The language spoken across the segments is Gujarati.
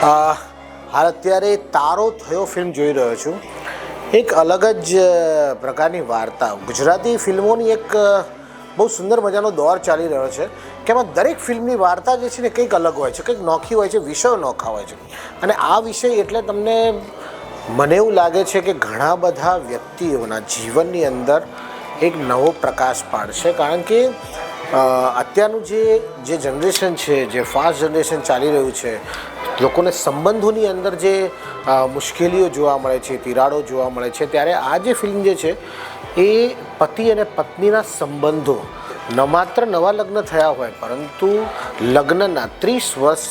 હાલ અત્યારે તારો થયો ફિલ્મ જોઈ રહ્યો છું. એક અલગ જ પ્રકારની વાર્તા. ગુજરાતી ફિલ્મોની એક બહુ સુંદર મજાનો દોર ચાલી રહ્યો છે કે એમાં દરેક ફિલ્મની વાર્તા જે છે ને કંઈક અલગ હોય છે, કંઈક નોખી હોય છે, વિષયો નોખા હોય છે. અને આ વિષય એટલે તમને મને એવું લાગે છે કે ઘણા બધા વ્યક્તિઓના જીવનની અંદર એક નવો પ્રકાશ પાડશે. કારણ કે અત્યારનું જે જે જનરેશન છે, જે ફાસ્ટ જનરેશન ચાલી રહ્યું છે લોકોને સંબંધોની અંદર જે મુશ્કેલીઓ જોવા મળે છે, તિરાડો જોવા મળે છે, ત્યારે આ જે ફિલ્મ જે છે, એ પતિ અને પત્નીના સંબંધો ન માત્ર નવા લગ્ન થયા હોય, પરંતુ લગ્નના ત્રીસ વર્ષ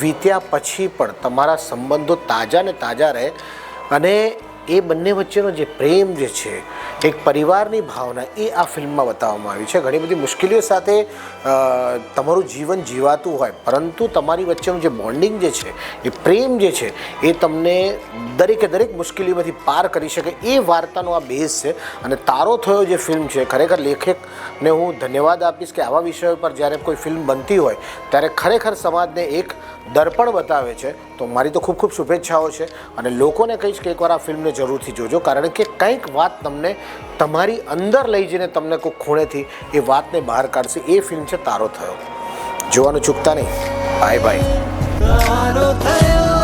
વીત્યા પછી પણ તમારા સંબંધો તાજા ને તાજા રહે અને એ બંને વચ્ચેનો જે પ્રેમ જે છે એક પરિવારની ભાવના એ આ ફિલ્મમાં બતાવવામાં આવી છે. ઘણી બધી મુશ્કેલીઓ સાથે તમારું જીવન જીવાતું હોય, પરંતુ તમારી વચ્ચેનું જે બોન્ડિંગ જે છે, એ પ્રેમ જે છે, એ તમને દરેકે દરેક મુશ્કેલીમાંથી પાર કરી શકે એ વાર્તાનો આ બેઝ છે. અને તારો થયો જે ફિલ્મ છે, ખરેખર લેખકને હું ધન્યવાદ આપીશ કે આવા વિષયો પર જ્યારે કોઈ ફિલ્મ બનતી હોય, ત્યારે ખરેખર સમાજને એક દર્પણ બતાવે છે, તો મારી તો ખૂબ ખૂબ શુભેચ્છાઓ છે અને લોકોને કહીશ કે એકવાર આ ફિલ્મને જરૂરથી જોજો, કારણ કે કંઈક વાત તમને તમારી અંદર લઈ જઈને તમને કોઈ ખૂણેથી એ વાતને બહાર કાઢશે. એ ફિલ્મ છે તારો થયો. જોવાનું ચૂકતા નહીં. બાય બાય તારો થયો.